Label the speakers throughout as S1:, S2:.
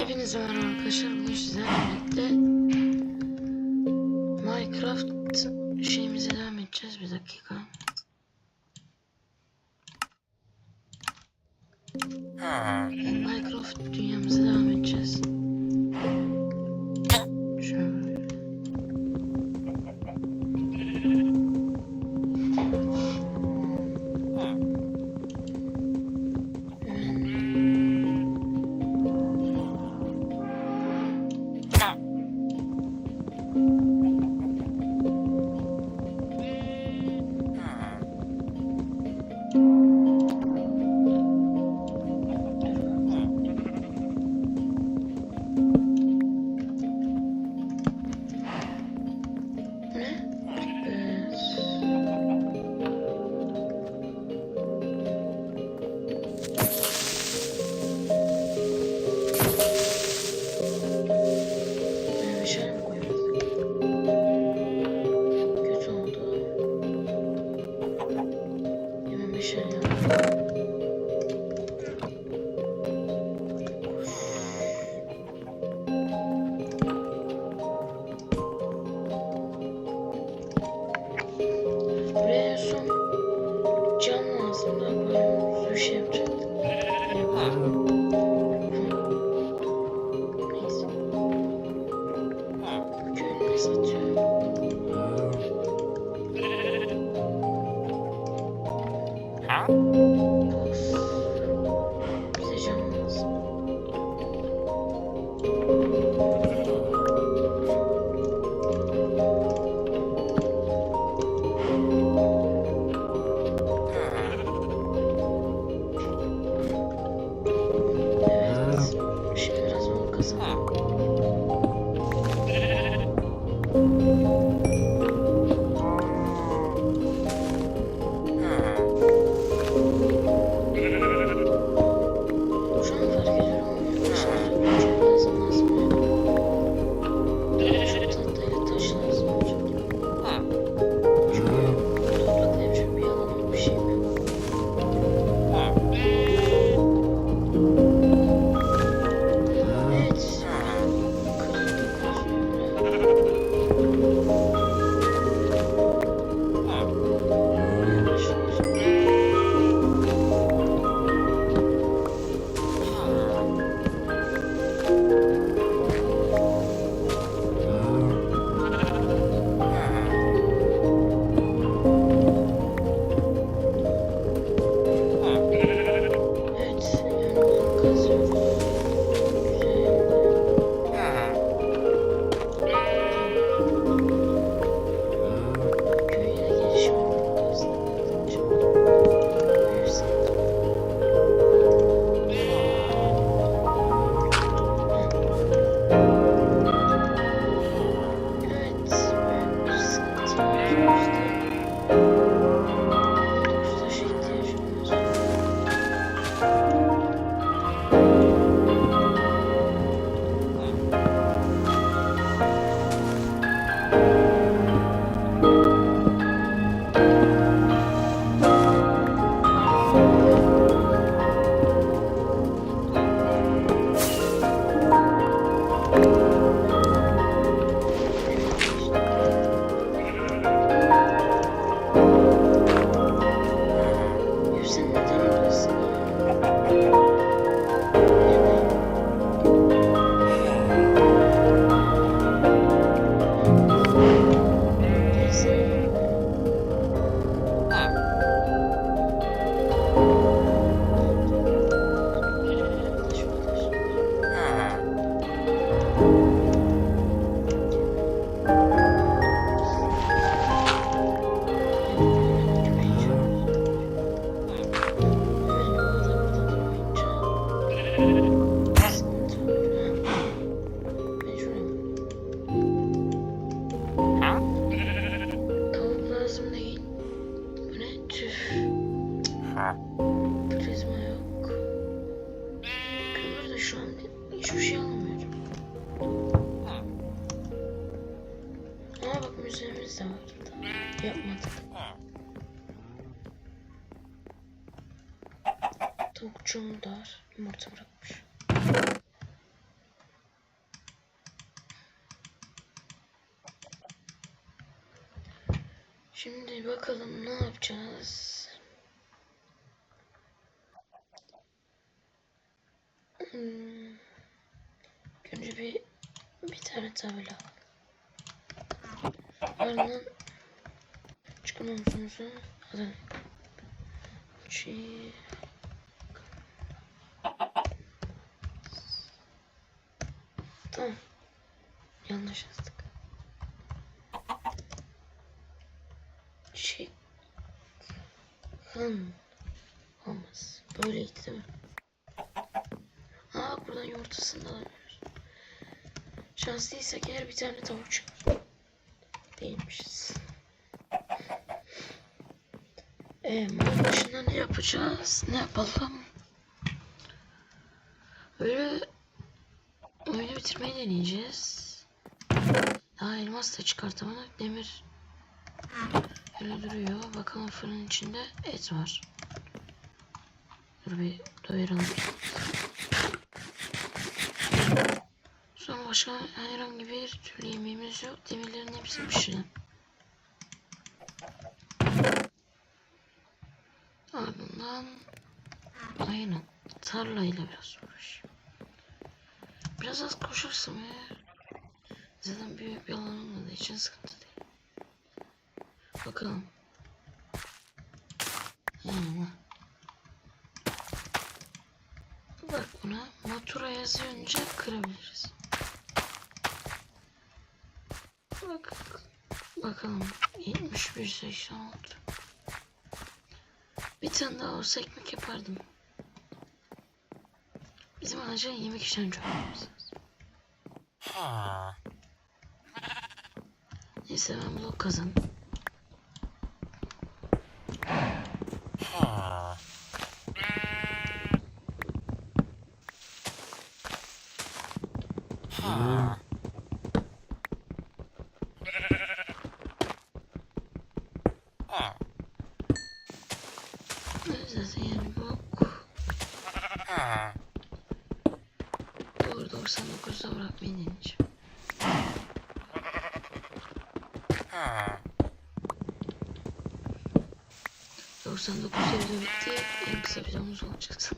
S1: Hepinize merhaba arkadaşlar. Bugün sizlerle birlikte Minecraft şeyimize devam edeceğiz bir dakika. 强。Prizma yok. Kömür şu an hiçbir şey alamıyorum. Ama bak müzemiz de var burada. Yapmadık. Tavukçum da var. Yumurta bırakmış. Şimdi bakalım ne yapacağız. Tabela. Ardından çıkın omzunuzu alın. Çi- Tamam. Yanlış yazdık. Şey. Hmm. Olmaz. Böyleydi değil mi? Aa buradan yumurtasını da. Şanslıysak eğer bir tane tavuk. Değilmişiz. Eee bunun dışında ne yapacağız? Ne yapalım? Böyle oyunu bitirmeyi deneyeceğiz. Daha elmas da çıkartamadık. Demir öyle duruyor. Bakalım fırının içinde et var. Dur bir doyuralım. Başka herhangi bir türlü yemeğimiz yok. Demirlerin hepsi pişiren. Ardından aynen tarlayla biraz uğraş. Biraz az koşarsam eğer zaten büyük bir alan olmadığı için sıkıntı değil. Bakalım. Yani. Bak buna motora yazınca kırabiliriz. Bak bakalım 71 86. Bir tane daha olsa ekmek yapardım. Bizim acilen yemek işten çok lazım. Neyse ben blok kazandım. Zaten yani blok. Doğru 99'da bırakmayı deneyeceğim. ...99 evde bitti. En kısa videomuz olacaktı.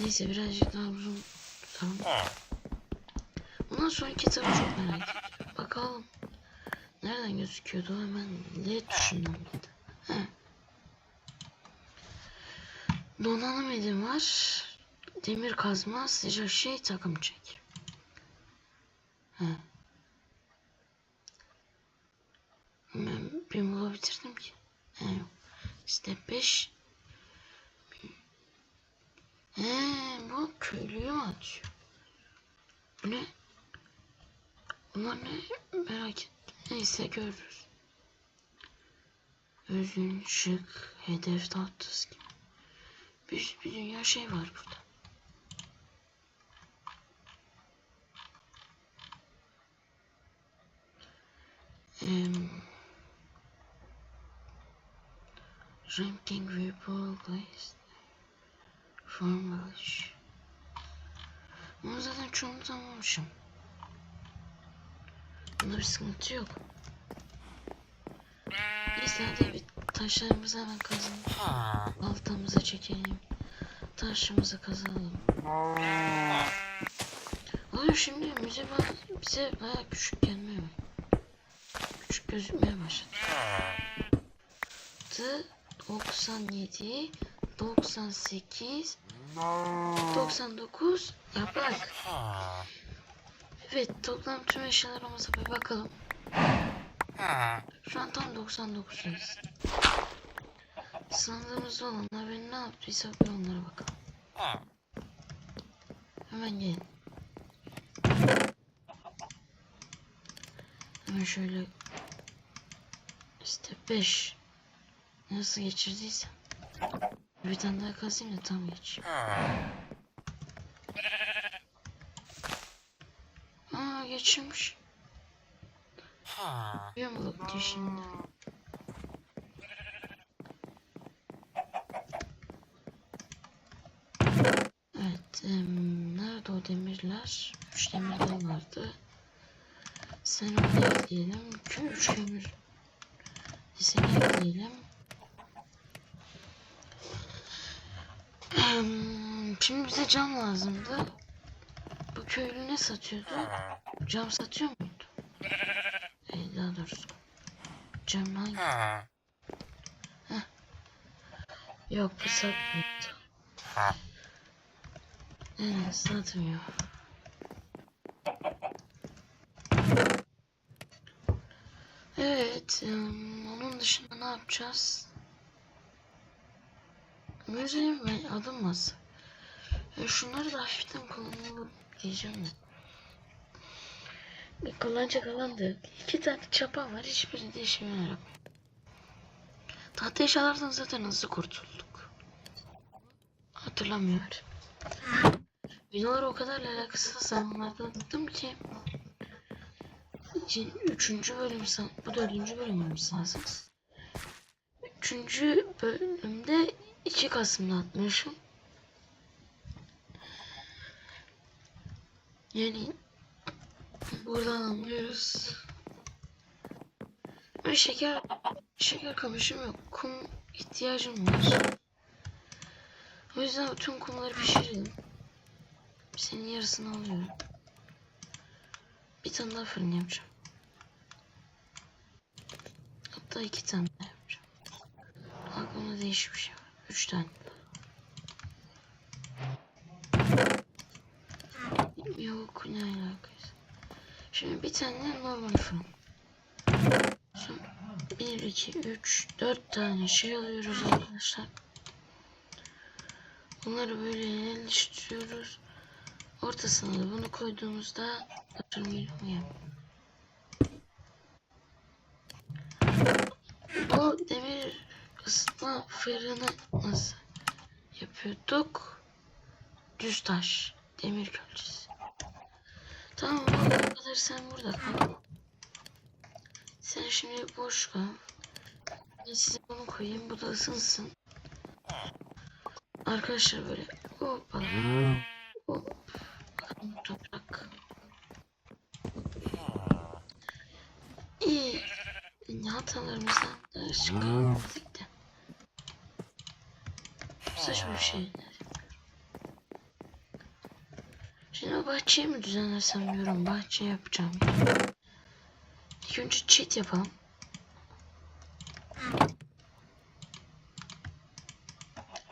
S1: Neyse birazcık daha uzun tutalım. Bundan sonraki kitabı çok merak ediyorum. Bakalım. Nereden gözüküyordu? Hemen L tuşundan mıydı? He. Donanım elim var. Demir kazma, sıcak şey, takım çek. He. Mola bitirdim ki. He yok. Step 5. He bu köylüyü mü atıyor? Bu ne? Bunlar ne? Merak ettim. Neyse görürüz. Özün, şık, hedef tahtası gibi. Bir, bir dünya şey var burada. Um, ranking Ripple Glaze Formulish Bunu zaten çoğunu tamamlamışım. Bunda bir sıkıntı yok. Neyse hadi bir taşlarımızı hemen kazalım. Baltamızı çekelim. Taşımızı kazalım. Oğlum şimdi ba- bize baya küçük gelmeye mi? Küçük gözükmeye başladı. 97 98 99 yaprak. Evet toplam tüm eşyalarımıza bir bakalım. Şu an tam 99'dayız. Sandığımızda olanlar beni ne yaptıysa bir onlara bakalım. Hemen gelin. Hemen şöyle işte 5 nasıl geçirdiysem bir tane daha kazayım da tam geç. Aa geçirmiş. Yamuluk diyor şimdi. Evet, em, nerede o demirler? Üç demir daha vardı. Sen onu ekleyelim. Üç kömür. Seni ekleyelim. Şimdi bize cam lazımdı. Bu köylü ne satıyordu? Cam satıyor muydu? Ee, daha doğrusu. Cam hangi? Yok bu satmıyordu. Evet satmıyor. Evet, onun dışında ne yapacağız? Müziğim ve adım masa. E, şunları da hafiften kullanalım diyeceğim de. Bir kullanacak alan da yok. İki tane çapa var, hiçbiri de işime yaramıyor. Tahta eşyalardan zaten nasıl kurtulduk? Hatırlamıyorum. Videoları o kadar alakasız zamanlarda attım ki İki- Üçüncü bölüm san bu dördüncü bölüm olması lazım. Üçüncü bölümde 2 Kasım'da atmışım. Yani buradan anlıyoruz. Ve şeker şeker kamışım yok. Kum ihtiyacım var. O yüzden bütün kumları pişirelim. Senin yarısını alıyorum. Bir tane daha fırın yapacağım. Hatta iki tane yapacağım. Aklımda değişik bir şey var. Üç tane. Yok ne alakası. Şimdi bir tane normal fırın. Sonra bir, iki, üç, dört tane şey alıyoruz arkadaşlar. Bunları böyle yerleştiriyoruz. Ortasına da bunu koyduğumuzda hatırlıyorum Bu demir ısıtma fırını nasıl yapıyorduk? Düz taş, demir külçesi. Tamam o kadar sen burada kal. Sen şimdi boş kal. Ben size bunu koyayım, bu da ısınsın. Arkadaşlar böyle hoppa hop toprak. İyi. Ne hatalarımızdan ders çıkarmadık da. Saçma bir şey. Şimdi bahçeyi mi düzenlersem diyorum. Bahçe yapacağım. İlk önce çit yapalım.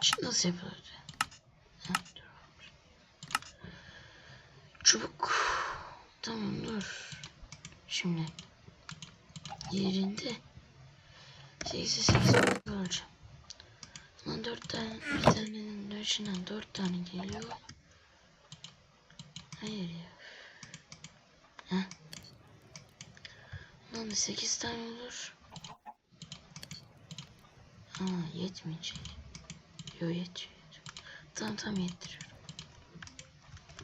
S1: Çit nasıl yapılır? Çubuk. Tamam dur. Şimdi yerinde 8'e 8 alacağım. Bundan 4 tane tanenin içinden 4 tane geliyor. Hayır ya. Heh. Bundan da 8 tane olur. Ama yetmeyecek. Yo yetiyor. Tamam tamam yettiriyorum.